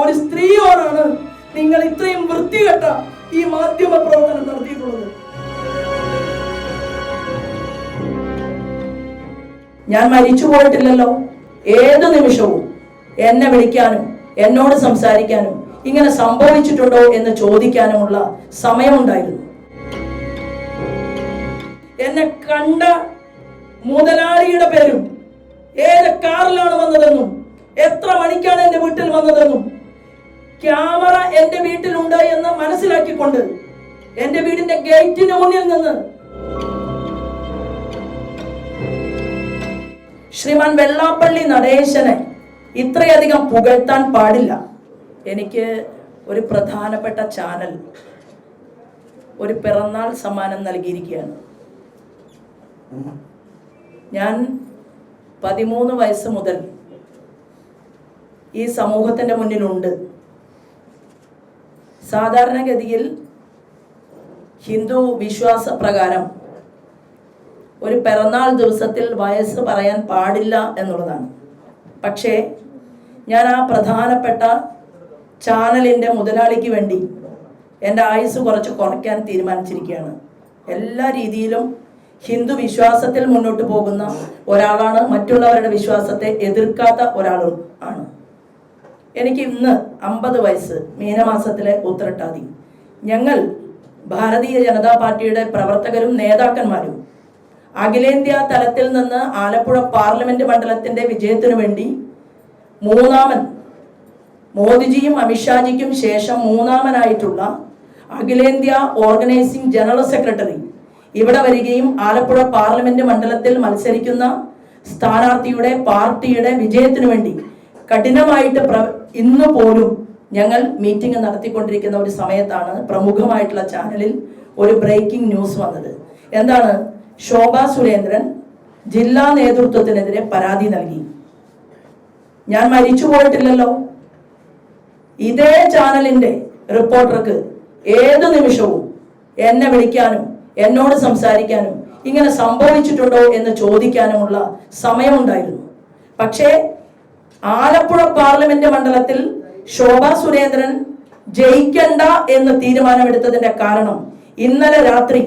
ഒരു സ്ത്രീയോടാണ് നിങ്ങൾ ഇത്രയും വൃത്തികെട്ട ഈ മാധ്യമ പ്രവർത്തനം നടത്തിയിട്ടുള്ളത്. ഞാൻ മരിച്ചു പോയിട്ടില്ലല്ലോ. ഏത് നിമിഷവും എന്നെ വിളിക്കാനും എന്നോട് സംസാരിക്കാനും ഇങ്ങനെ സംഭവിച്ചിട്ടുണ്ടോ എന്ന് ചോദിക്കാനുമുള്ള സമയമുണ്ടായിരുന്നു. എന്നെ കണ്ട മുതലാളിയുടെ പേരും ഏത് കാറിലാണ് വന്നതെന്നും എത്ര മണിക്കാണ് എന്റെ വീട്ടിൽ വന്നതെന്നും ക്യാമറ എന്റെ വീട്ടിലുണ്ട് എന്ന് മനസ്സിലാക്കിക്കൊണ്ട് എന്റെ വീടിന്റെ ഗേറ്റിന് മുന്നിൽ നിന്ന് ശ്രീമാൻ വെള്ളാപ്പള്ളി നടേശനെ ഇത്രയധികം പുകഴ്ത്താൻ പാടില്ല. എനിക്ക് ഒരു പ്രധാനപ്പെട്ട ചാനൽ ഒരു പിറന്നാൾ സമ്മാനം നൽകിയിരിക്കുകയാണ്. ഞാൻ പതിമൂന്ന് വയസ്സ് മുതൽ ഈ സമൂഹത്തിന്റെ മുന്നിലുണ്ട്. സാധാരണഗതിയിൽ ഹിന്ദു വിശ്വാസ പ്രകാരം ഒരു പിറന്നാൾ ദിവസത്തിൽ വയസ്സ് പറയാൻ പാടില്ല എന്നുള്ളതാണ്. പക്ഷേ ഞാൻ ആ പ്രധാനപ്പെട്ട ചാനലിന്റെ മുതലാളിക്ക് വേണ്ടി എന്റെ ആയുസ് കുറച്ച് കുറയ്ക്കാൻ തീരുമാനിച്ചിരിക്കുകയാണ്. എല്ലാ രീതിയിലും ഹിന്ദു വിശ്വാസത്തിൽ മുന്നോട്ട് പോകുന്ന ഒരാളാണ് മറ്റുള്ളവരുടെ വിശ്വാസത്തെ എതിർക്കാത്ത ഒരാളും ആണ്. എനിക്ക് ഇന്ന് അമ്പത് വയസ്സ്. മീനമാസത്തിലെ ഉത്രട്ടാതി. ഞങ്ങൾ ഭാരതീയ ജനതാ പാർട്ടിയുടെ പ്രവർത്തകരും നേതാക്കന്മാരും അഖിലേന്ത്യാ തലത്തിൽ നിന്ന് ആലപ്പുഴ പാർലമെന്റ് മണ്ഡലത്തിന്റെ വിജയത്തിനു വേണ്ടി മൂന്നാമൻ മോദിജിയും അമിത്ഷാജിക്കും ശേഷം മൂന്നാമനായിട്ടുള്ള അഖിലേന്ത്യാ ഓർഗനൈസിംഗ് ജനറൽ സെക്രട്ടറി ഇവിടെ വരികയും ആലപ്പുഴ പാർലമെന്റ് മണ്ഡലത്തിൽ മത്സരിക്കുന്ന സ്ഥാനാർത്ഥിയുടെ പാർട്ടിയുടെ വിജയത്തിനു വേണ്ടി കഠിനമായിട്ട് ഇന്ന് പോലും ഞങ്ങൾ മീറ്റിംഗ് നടത്തിക്കൊണ്ടിരിക്കുന്ന ഒരു സമയത്താണ് പ്രമുഖമായിട്ടുള്ള ചാനലിൽ ഒരു ബ്രേക്കിംഗ് ന്യൂസ് വന്നത്. എന്താണ്? ശോഭ സുരേന്ദ്രൻ ജില്ലാ നേതൃത്വത്തിനെതിരെ പരാതി നൽകി. ഞാൻ മരിച്ചു പോയിട്ടില്ലല്ലോ. ഇതേ ചാനലിന്റെ റിപ്പോർട്ടർക്ക് ഏത് നിമിഷവും എന്നെ വിളിക്കാനും എന്നോട് സംസാരിക്കാനും ഇങ്ങനെ സംഭവിച്ചിട്ടുണ്ടോ എന്ന് ചോദിക്കാനുമുള്ള സമയമുണ്ടായിരുന്നു. പക്ഷേ ആലപ്പുഴ പാർലമെന്റ് മണ്ഡലത്തിൽ ശോഭ സുരേന്ദ്രൻ ജയിക്കണ്ട എന്ന് തീരുമാനമെടുത്തതിന്റെ കാരണം ഇന്നലെ രാത്രി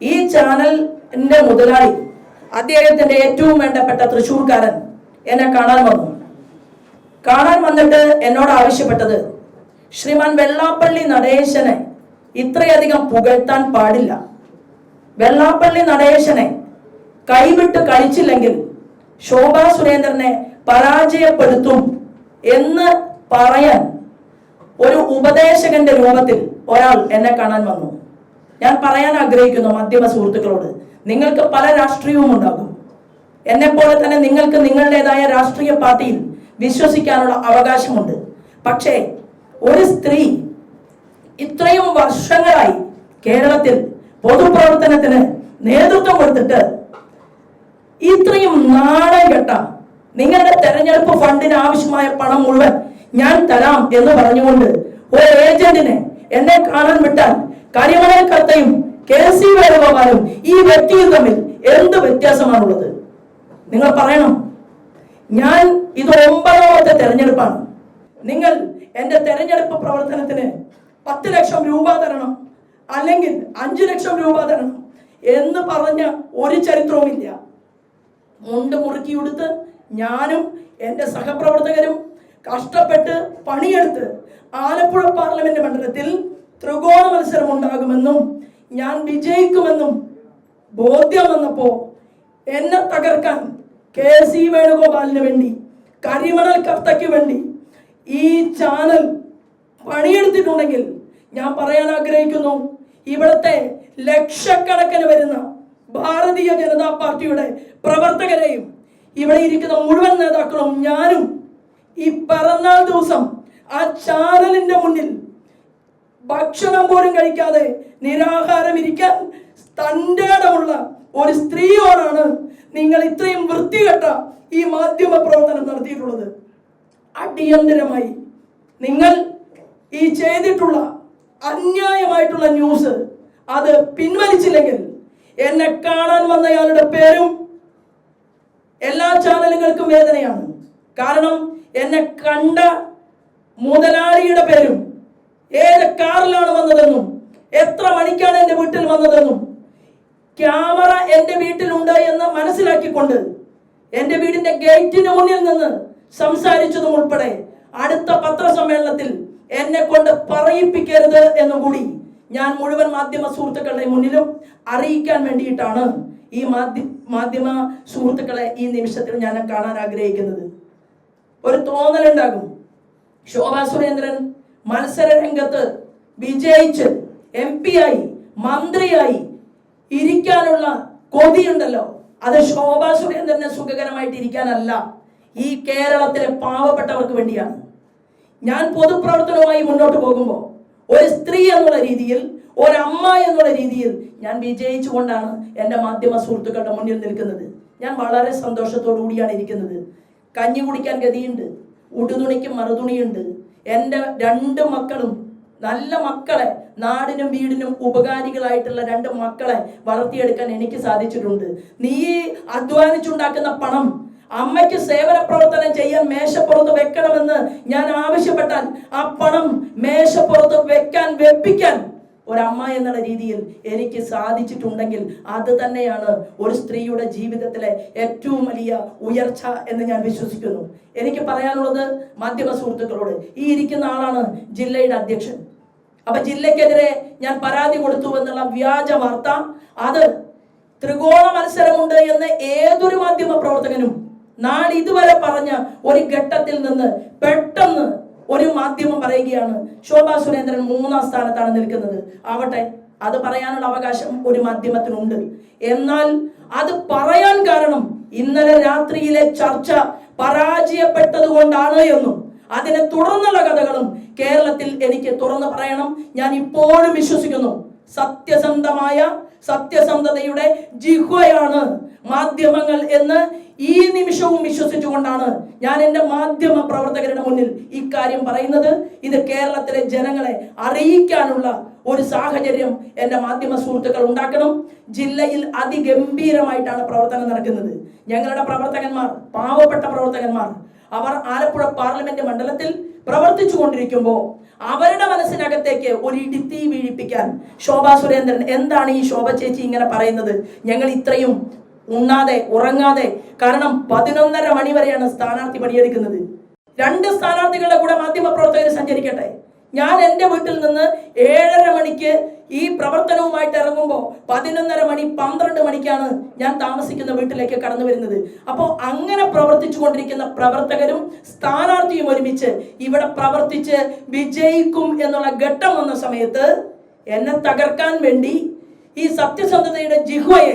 ഈ ചാനലിന്റെ മുതലാളി അദ്ദേഹത്തിന്റെ ഏറ്റവും വേണ്ടപ്പെട്ട തൃശൂർക്കാരൻ എന്നെ കാണാൻ വന്നു. കാണാൻ വന്നിട്ട് എന്നോട് ആവശ്യപ്പെട്ടത് ശ്രീമാൻ വെള്ളാപ്പള്ളി നടേശനെ ഇത്രയധികം പുകഴ്ത്താൻ പാടില്ല. വെള്ളാപ്പള്ളി നടേശനെ കൈവിട്ട് കളിച്ചില്ലെങ്കിൽ ശോഭാ സുരേന്ദ്രനെ പരാജയപ്പെടുത്തും എന്ന് പറയാൻ ഒരു ഉപദേശകന്റെ രൂപത്തിൽ ഒരാൾ എന്നെ കാണാൻ വന്നു. ഞാൻ പറയാൻ ആഗ്രഹിക്കുന്നു മാധ്യമ സുഹൃത്തുക്കളോട് നിങ്ങൾക്ക് പല രാഷ്ട്രീയവും ഉണ്ടാകും. എന്നെ പോലെ തന്നെ നിങ്ങൾക്ക് നിങ്ങളുടേതായ രാഷ്ട്രീയ പാർട്ടിയിൽ വിശ്വസിക്കാനുള്ള അവകാശമുണ്ട്. പക്ഷേ ഒരു സ്ത്രീ ഇത്രയും വർഷങ്ങളായി കേരളത്തിൽ പൊതുപ്രവർത്തനത്തിന് നേതൃത്വം കൊടുത്തിട്ട് ഇത്രയും നാണം കെട്ട. നിങ്ങളുടെ തെരഞ്ഞെടുപ്പ് ഫണ്ടിന് ആവശ്യമായ പണം മുഴുവൻ ഞാൻ തരാം എന്ന് പറഞ്ഞുകൊണ്ട് ഒരു ഏജന്റിനെ എന്നെ കാണാൻ വിട്ടാൽ കരിമണൽ കത്തയും കെ സി വേണുഗോപാലും ഈ വ്യക്തിയും തമ്മിൽ എന്ത് വ്യത്യാസമാണുള്ളത്? നിങ്ങൾ പറയണം. ഞാൻ ഇത് ഒമ്പതാമത്തെ തെരഞ്ഞെടുപ്പാണ്. നിങ്ങൾ എന്റെ തെരഞ്ഞെടുപ്പ് പ്രവർത്തനത്തിന് പത്ത് ലക്ഷം രൂപ തരണം അല്ലെങ്കിൽ അഞ്ചു ലക്ഷം രൂപ തരണം എന്ന് പറഞ്ഞ ഒരു ചരിത്രവുമില്ല. മുണ്ട് മുറുക്കിയെടുത്ത് ഞാനും എന്റെ സഹപ്രവർത്തകരും കഷ്ടപ്പെട്ട് പണിയെടുത്ത് ആലപ്പുഴ പാർലമെന്റ് മണ്ഡലത്തിൽ ത്രികോണ മത്സരം ഉണ്ടാകുമെന്നും ഞാൻ വിജയിക്കുമെന്നും ബോധ്യം വന്നപ്പോൾ എന്നെ തകർക്കാൻ കെ സി വേണുഗോപാലിന് വേണ്ടി കരിമണൽ കർത്തയ്ക്ക് വേണ്ടി ഈ ചാനൽ പണിയെടുത്തിട്ടുണ്ടെങ്കിൽ ഞാൻ പറയാൻ ആഗ്രഹിക്കുന്നു ഇവിടുത്തെ ലക്ഷക്കണക്കിന് വരുന്ന ഭാരതീയ ജനതാ പാർട്ടിയുടെ പ്രവർത്തകരെയും ഇവിടെ ഇരിക്കുന്ന മുഴുവൻ നേതാക്കളും ഞാനും ഈ പിറന്നാൾ ദിവസം ആ ചാനലിന്റെ മുന്നിൽ ഭക്ഷണം പോലും കഴിക്കാതെ നിരാഹാരം ഇരിക്കാൻ തന്റെ ഇടമുള്ള ഒരു സ്ത്രീയോടാണ് നിങ്ങൾ ഇത്രയും വൃത്തികെട്ട ഈ മാധ്യമ പ്രവർത്തനം നടത്തിയിട്ടുള്ളത്. അടിയന്തരമായി നിങ്ങൾ ഈ ചെയ്തിട്ടുള്ള അന്യായമായിട്ടുള്ള ന്യൂസ് അത് പിൻവലിച്ചില്ലെങ്കിൽ എന്നെ കാണാൻ വന്നയാളുടെ പേരും എല്ലാ ചാനലുകൾക്കും വേദനയാണ്. കാരണം എന്നെ കണ്ട മുതലാളിയുടെ പേരും ഏത് കാറിലാണ് വന്നതെന്നും എത്ര മണിക്കാണ് എന്റെ വീട്ടിൽ വന്നതെന്നും ക്യാമറ എന്റെ വീട്ടിലുണ്ട് എന്ന് മനസ്സിലാക്കിക്കൊണ്ട് എന്റെ വീടിന്റെ ഗേറ്റിന് മുന്നിൽ നിന്ന് സംസാരിച്ചതും ഉൾപ്പെടെ അടുത്ത പത്രസമ്മേളനത്തിൽ എന്നെ കൊണ്ട് പറയിപ്പിക്കരുത് എന്നും കൂടി ഞാൻ മുഴുവൻ മാധ്യമ സുഹൃത്തുക്കളുടെ മുന്നിലും അറിയിക്കാൻ വേണ്ടിയിട്ടാണ് ഈ മാധ്യ മാധ്യമ സുഹൃത്തുക്കളെ ഈ നിമിഷത്തിൽ ഞാൻ കാണാൻ ആഗ്രഹിക്കുന്നത്. ഒരു തോന്നലുണ്ടാകും. ശോഭാ സുരേന്ദ്രൻ മത്സര രംഗത്ത് വിജയിച്ച് എം പി ആയി മന്ത്രിയായി ഇരിക്കാനുള്ള കൊതിയുണ്ടല്ലോ. അത് ശോഭാ സുരേന്ദ്രനെ സുഖകരമായിട്ട് ഇരിക്കാനല്ല ഈ കേരളത്തിലെ പാവപ്പെട്ടവർക്ക് വേണ്ടിയാണ്. ഞാൻ പൊതുപ്രവർത്തനവുമായി മുന്നോട്ട് പോകുമ്പോൾ ഒരു സ്ത്രീ എന്നുള്ള രീതിയിൽ ഒരമ്മ എന്നുള്ള രീതിയിൽ ഞാൻ വിജയിച്ചുകൊണ്ടാണ് എന്റെ മാധ്യമ സുഹൃത്തുക്കളുടെ മുന്നിൽ നിൽക്കുന്നത്. ഞാൻ വളരെ സന്തോഷത്തോടു കൂടിയാണ് ഇരിക്കുന്നത്. കഞ്ഞി കുടിക്കാൻ ഗതിയുണ്ട്. ഉടുതുണിക്കും മറുതുണിയുണ്ട്. എന്റെ രണ്ട് മക്കളും നല്ല മക്കളെ നാടിനും വീടിനും ഉപകാരികളായിട്ടുള്ള രണ്ട് മക്കളെ വളർത്തിയെടുക്കാൻ എനിക്ക് സാധിച്ചിട്ടുണ്ട്. നീ അധ്വാനിച്ചുണ്ടാക്കുന്ന പണം അമ്മയ്ക്ക് സേവന പ്രവർത്തനം ചെയ്യാൻ മേശപ്പുറത്ത് വെക്കണമെന്ന് ഞാൻ ആവശ്യപ്പെട്ടാൽ ആ പണം മേശപ്പുറത്ത് വെക്കാൻ വെപ്പിക്കാൻ ഒരമ്മ എന്നുള്ള രീതിയിൽ എനിക്ക് സാധിച്ചിട്ടുണ്ടെങ്കിൽ അത് തന്നെയാണ് ഒരു സ്ത്രീയുടെ ജീവിതത്തിലെ ഏറ്റവും വലിയ ഉയർച്ച എന്ന് ഞാൻ വിശ്വസിക്കുന്നു. എനിക്ക് പറയാനുള്ളത് മാധ്യമ സുഹൃത്തുക്കളോട് ഈ ഇരിക്കുന്ന ആളാണ് ജില്ലയുടെ അധ്യക്ഷൻ. അപ്പൊ ജില്ലക്കെതിരെ ഞാൻ പരാതി കൊടുത്തു എന്നുള്ള വ്യാജ വാർത്ത അത് ത്രികോണ മത്സരമുണ്ട് എന്ന് ഏതൊരു മാധ്യമ പ്രവർത്തകനും നാളെ ഇതുവരെ പറഞ്ഞ ഒരു ഘട്ടത്തിൽ നിന്ന് പെട്ടെന്ന് ഒരു മാധ്യമം പറയുകയാണ് ശോഭാ സുരേന്ദ്രൻ മൂന്നാം സ്ഥാനത്താണ് നിൽക്കുന്നത്. ആവട്ടെ അത് പറയാനുള്ള അവകാശം ഒരു മാധ്യമത്തിനുണ്ട്. എന്നാൽ അത് പറയാൻ കാരണം ഇന്നലെ രാത്രിയിലെ ചർച്ച പരാജയപ്പെട്ടത് കൊണ്ടാണ് എന്നും അതിനെ തുടർന്നുള്ള കഥകളും കേരളത്തിൽ എനിക്ക് തുറന്നു പറയണം. ഞാൻ ഇപ്പോഴും വിശ്വസിക്കുന്നു സത്യസന്ധമായ സത്യസന്ധതയുടെ ജിഹ്വയാണ് മാധ്യമങ്ങൾ എന്ന് ഈ നിമിഷവും വിശ്വസിച്ചുകൊണ്ടാണ് ഞാൻ എന്റെ മാധ്യമ പ്രവർത്തകരുടെ മുന്നിൽ ഇക്കാര്യം പറയുന്നത്. ഇത് കേരളത്തിലെ ജനങ്ങളെ അറിയിക്കാനുള്ള ഒരു സാഹചര്യം എന്റെ മാധ്യമ സുഹൃത്തുക്കൾ ഉണ്ടാക്കണം. ജില്ലയിൽ അതിഗംഭീരമായിട്ടാണ് പ്രവർത്തനം നടക്കുന്നത്. ഞങ്ങളുടെ പ്രവർത്തകന്മാർ പാവപ്പെട്ട പ്രവർത്തകന്മാർ അവർ ആലപ്പുഴ പാർലമെന്റ് മണ്ഡലത്തിൽ പ്രവർത്തിച്ചു കൊണ്ടിരിക്കുമ്പോൾ അവരുടെ മനസ്സിനകത്തേക്ക് ഒരു ഇടിത്തീ വീഴിപ്പിക്കാൻ ശോഭാ സുരേന്ദ്രൻ എന്താണ് ഈ ശോഭ ചേച്ചി ഇങ്ങനെ പറയുന്നത്? ഞങ്ങൾ ഇത്രയും ഉണ്ണാതെ ഉറങ്ങാതെ. കാരണം പതിനൊന്നര മണി വരെയാണ് സ്ഥാനാർത്ഥി പണിയെടുക്കുന്നത്. രണ്ട് സ്ഥാനാർത്ഥികളുടെ കൂടെ മാധ്യമ പ്രവർത്തകർ സഞ്ചരിക്കട്ടെ. ഞാൻ എന്റെ വീട്ടിൽ നിന്ന് ഏഴര മണിക്ക് ഈ പ്രവർത്തനവുമായിട്ട് ഇറങ്ങുമ്പോൾ പതിനൊന്നര മണി പന്ത്രണ്ട് മണിക്കാണ് ഞാൻ താമസിക്കുന്ന വീട്ടിലേക്ക് കടന്നു വരുന്നത്. അപ്പോൾ അങ്ങനെ പ്രവർത്തിച്ചു കൊണ്ടിരിക്കുന്ന പ്രവർത്തകരും സ്ഥാനാർത്ഥിയും ഒരുമിച്ച് ഇവിടെ പ്രവർത്തിച്ച് വിജയിക്കും എന്നുള്ള ഘട്ടം വന്ന സമയത്ത് എന്നെ തകർക്കാൻ വേണ്ടി ഈ സത്യസന്ധതയുടെ ജിഹ്വയെ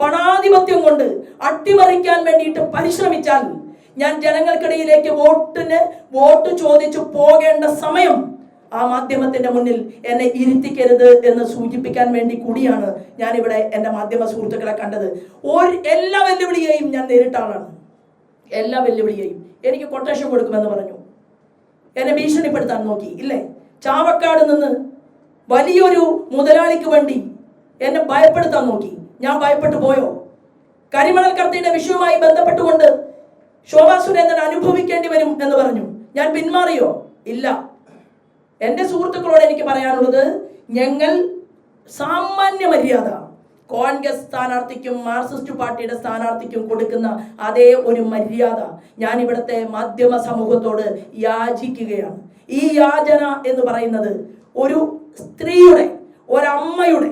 പണാധിപത്യം കൊണ്ട് അട്ടിമറിക്കാൻ വേണ്ടിയിട്ട് പരിശ്രമിച്ചാൽ ഞാൻ ജനങ്ങൾക്കിടയിലേക്ക് വോട്ടിന് വോട്ട് ചോദിച്ചു പോകേണ്ട സമയം ആ മാധ്യമത്തിന്റെ മുന്നിൽ എന്നെ ഇരുത്തിക്കരുത് എന്ന് സൂചിപ്പിക്കാൻ വേണ്ടി കൂടിയാണ് ഞാൻ ഇവിടെ എന്റെ മാധ്യമ സുഹൃത്തുക്കളെ കണ്ടത്. ഒരു എല്ലാ വെല്ലുവിളിയെയും ഞാൻ നേരിട്ടാണ് എല്ലാ വെല്ലുവിളിയെയും. എനിക്ക് കൊട്ടേഷൻ കൊടുക്കുമെന്ന് പറഞ്ഞു. എന്നെ ഭീഷണിപ്പെടുത്താൻ നോക്കി ഇല്ലേ? ചാവക്കാട് നിന്ന് വലിയൊരു മുതലാളിക്ക് വേണ്ടി എന്നെ ഭയപ്പെടുത്താൻ നോക്കി. ഞാൻ ഭയപ്പെട്ടു പോയോ? കരിമണൽ കർത്തയുടെ വിഷയവുമായി ബന്ധപ്പെട്ടുകൊണ്ട് ശോഭാ സുരേന്ദ്രൻ അനുഭവിക്കേണ്ടി വരും എന്ന് പറഞ്ഞു. ഞാൻ പിന്മാറിയോ? ഇല്ല. എന്റെ സുഹൃത്തുക്കളോട് എനിക്ക് പറയാനുള്ളത് ഞങ്ങൾ സാമാന്യ മര്യാദ. കോൺഗ്രസ് സ്ഥാനാർത്ഥിക്കും മാർക്സിസ്റ്റ് പാർട്ടിയുടെ സ്ഥാനാർത്ഥിക്കും കൊടുക്കുന്ന അതേ ഒരു മര്യാദ ഞാൻ ഇവിടുത്തെ മാധ്യമ സമൂഹത്തോട് യാചിക്കുകയാണ്. ഈ യാചന എന്ന് പറയുന്നത് ഒരു സ്ത്രീയുടെ ഒരമ്മയുടെ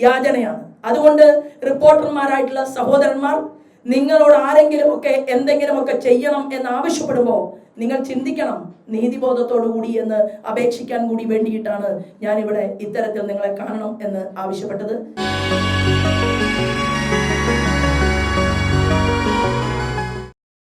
യാചനയാണ്. അതുകൊണ്ട് റിപ്പോർട്ടർമാരായിട്ടുള്ള സഹോദരന്മാർ നിങ്ങളോട് ആരെങ്കിലും ഒക്കെ എന്തെങ്കിലുമൊക്കെ ചെയ്യണം എന്ന് ആവശ്യപ്പെടുമ്പോൾ നിങ്ങൾ ചിന്തിക്കണം നീതിബോധത്തോടു കൂടി എന്ന് അപേക്ഷിക്കാൻ കൂടി വേണ്ടിയിട്ടാണ് ഞാനിവിടെ ഇത്തരത്തിൽ നിങ്ങളെ കാണണം എന്ന് ആവശ്യപ്പെട്ടത്.